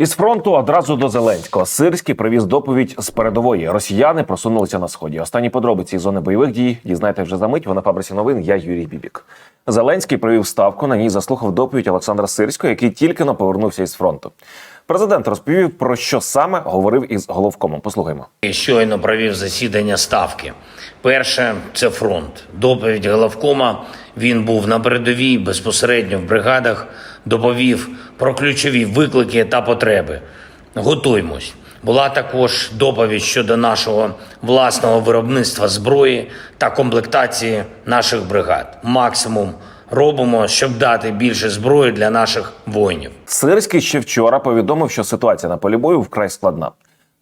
Із фронту одразу до Зеленського. Сирський привіз доповідь з передової. Росіяни просунулися на сході. Останні подробиці із зони бойових дій дізнайте вже за мить. Вона на фабриці новин. Я Юрій Бібік. Зеленський провів ставку. На ній заслухав доповідь Олександра Сирського, який тільки но повернувся із фронту. Президент розповів про що саме говорив із головкомом. Послухаймо. Щойно провів засідання ставки. Перше це фронт. Доповідь головкома. Він був на передовій безпосередньо в бригадах. Доповів про ключові виклики та потреби. Готуймось. Була також доповідь щодо нашого власного виробництва зброї та комплектації наших бригад. Максимум робимо, щоб дати більше зброї для наших воїнів. Сирський ще вчора повідомив, що ситуація на полі бою вкрай складна.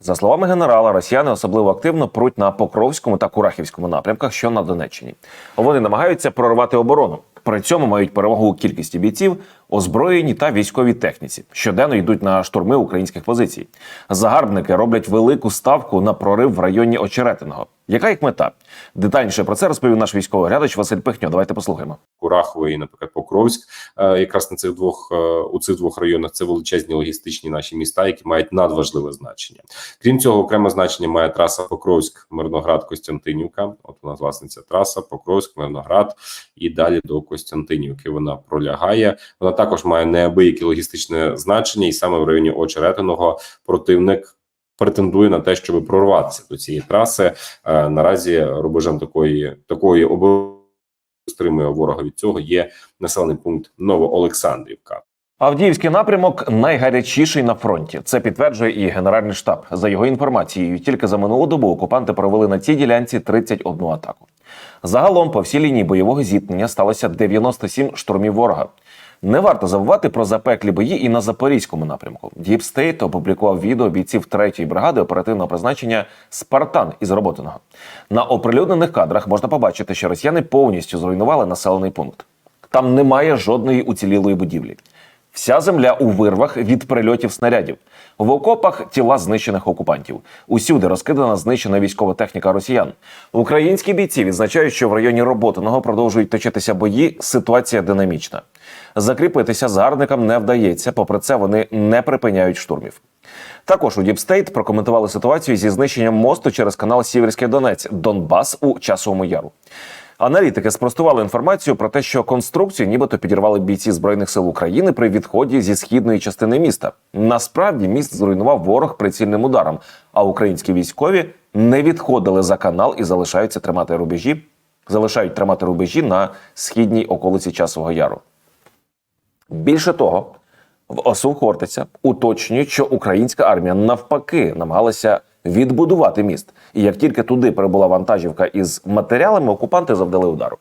За словами генерала, росіяни особливо активно пруть на Покровському та Курахівському напрямках, що на Донеччині. Вони намагаються прорвати оборону. При цьому мають перевагу у кількості бійців, озброєні та військовій техніці. Щоденно йдуть на штурми українських позицій. Загарбники роблять велику ставку на прорив в районі Очеретиного. Яка їх мета? Детальніше про це розповів наш військовий глядач Василь Пихньо. Давайте послухаємо. Курахове і, наприклад, Покровськ, е, якраз на цих двох е, у цих двох районах це величезні логістичні наші міста, які мають надважливе значення. Крім цього, окреме значення має траса Покровськ, Мирноград, Костянтинівка. От нас власне ця траса Покровськ, Мирноград і далі до Костянтинівки. Вона пролягає. Вона також має неабияке логістичне значення, і саме в районі Очеретиного противник. Претендує на те, щоб прорватися до цієї траси. Е, наразі рубежем такої такої оборони стримує ворога від цього. Є населений пункт Новоолександрівка. Авдіївський напрямок найгарячіший на фронті. Це підтверджує і Генеральний штаб. За його інформацією, тільки за минулу добу окупанти провели на цій ділянці 31 атаку. Загалом по всій лінії бойового зіткнення сталося 97 штурмів ворога. Не варто забувати про запеклі бої і на запорізькому напрямку. State опублікував відео бійців 3-ї бригади оперативного призначення Спартан із Роботиного. На оприлюднених кадрах можна побачити, що росіяни повністю зруйнували населений пункт. Там немає жодної уцілілої будівлі. Вся земля у вирвах від прильотів снарядів. В окопах тіла знищених окупантів. Усюди розкидана знищена військова техніка росіян. Українські бійці відзначають, що в районі Роботиного продовжують точитися бої. Ситуація динамічна. Закріпитися загарбникам не вдається. Попри це, вони не припиняють штурмів. Також у Діпстейт прокоментували ситуацію зі знищенням мосту через канал Сіверський Донець Донбас у часовому яру. Аналітики спростували інформацію про те, що конструкцію нібито підірвали бійці збройних сил України при відході зі східної частини міста. Насправді міст зруйнував ворог прицільним ударом, а українські військові не відходили за канал і залишаються тримати рубежі, залишають тримати рубежі на східній околиці часового яру. Більше того, в ОСУ Хортиця уточнюють, що українська армія навпаки намагалася відбудувати міст. І як тільки туди прибула вантажівка із матеріалами, окупанти завдали удару.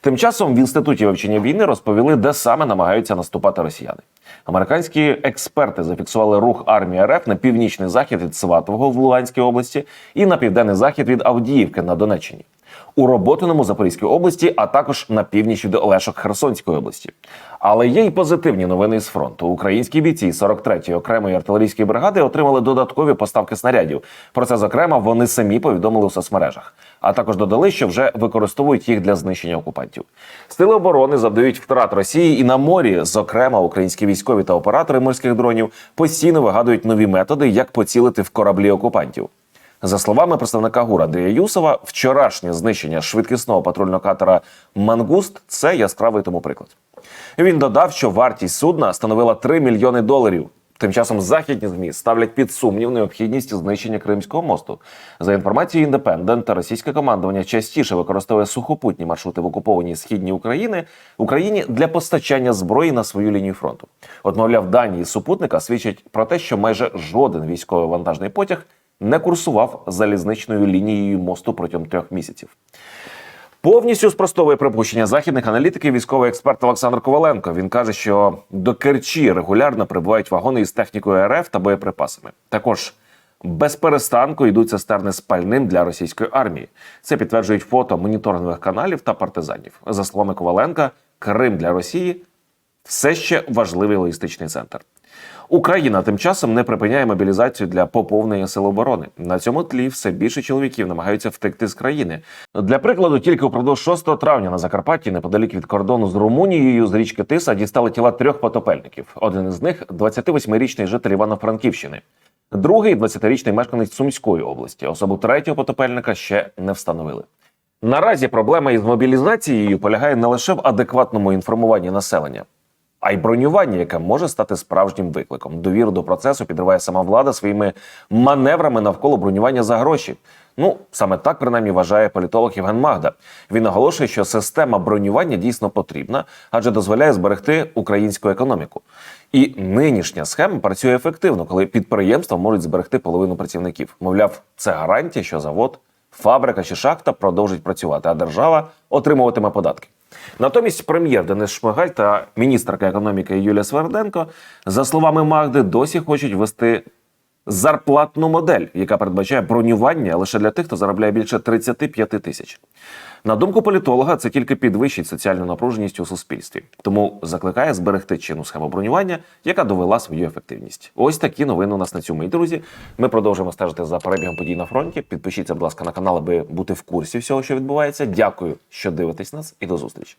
Тим часом в інституті вивчення війни розповіли, де саме намагаються наступати росіяни. Американські експерти зафіксували рух армії РФ на північний захід від Сватового в Луганській області і на південний захід від Авдіївки на Донеччині. У Роботиному Запорізькій області, а також на північ від Олешок Херсонської області. Але є й позитивні новини з фронту. Українські бійці 43-ї окремої артилерійської бригади отримали додаткові поставки снарядів. Про це зокрема вони самі повідомили у соцмережах. А також додали, що вже використовують їх для знищення окупантів. Сили оборони завдають втрат Росії і на морі. Зокрема, українські військові та оператори морських дронів постійно вигадують нові методи, як поцілити в кораблі окупантів. За словами представника ГУР Андрія Юсова, вчорашнє знищення швидкісного патрульного катера Мангуст це яскравий тому приклад. Він додав, що вартість судна становила 3 мільйони доларів. Тим часом західні змі ставлять під сумнів необхідність знищення Кримського мосту. За інформацією індепендент, російське командування частіше використовує сухопутні маршрути в окупованій східній Україні Україні для постачання зброї на свою лінію фронту. От, мовляв, дані супутника свідчать про те, що майже жоден військовий вантажний потяг не курсував залізничною лінією мосту протягом трьох місяців. Повністю спростовує припущення західних аналітиків військовий експерт Олександр Коваленко. Він каже, що до Керчі регулярно прибувають вагони із технікою РФ та боєприпасами. Також без перестанку йдуть цистерни з пальним для російської армії. Це підтверджують фото моніторингових каналів та партизанів. За словами Коваленка, Крим для Росії все ще важливий логістичний центр. Україна тим часом не припиняє мобілізацію для поповнення сил оборони. На цьому тлі все більше чоловіків намагаються втекти з країни. Для прикладу, тільки упродовж 6 травня на Закарпатті, неподалік від кордону з Румунією, з річки Тиса дістали тіла трьох потопельників. Один із них 28-річний житель Івано-Франківщини. Другий 20-річний мешканець Сумської області. Особу третього потопельника ще не встановили. Наразі проблема із мобілізацією полягає не лише в адекватному інформуванні населення, а й бронювання, яке може стати справжнім викликом. Довіру до процесу підриває сама влада своїми маневрами навколо бронювання за гроші. Ну саме так принаймні вважає політолог Євген Магда. Він наголошує, що система бронювання дійсно потрібна, адже дозволяє зберегти українську економіку. І нинішня схема працює ефективно, коли підприємства можуть зберегти половину працівників. Мовляв, це гарантія, що завод, фабрика чи шахта продовжить працювати, а держава отримуватиме податки. Натомість прем'єр Денис Шмигаль та міністерка економіки Юлія Сверденко, за словами Магди, досі хочуть ввести зарплатну модель, яка передбачає бронювання лише для тих, хто заробляє більше 35 тисяч. На думку політолога, це тільки підвищить соціальну напруженість у суспільстві, тому закликає зберегти чинну схему бронювання, яка довела свою ефективність. Ось такі новини у нас на цьому. І друзі, ми продовжуємо стежити за перебігом подій на фронті. Підпишіться, будь ласка, на канал, аби бути в курсі всього, що відбувається. Дякую, що дивитесь нас, і до зустрічі.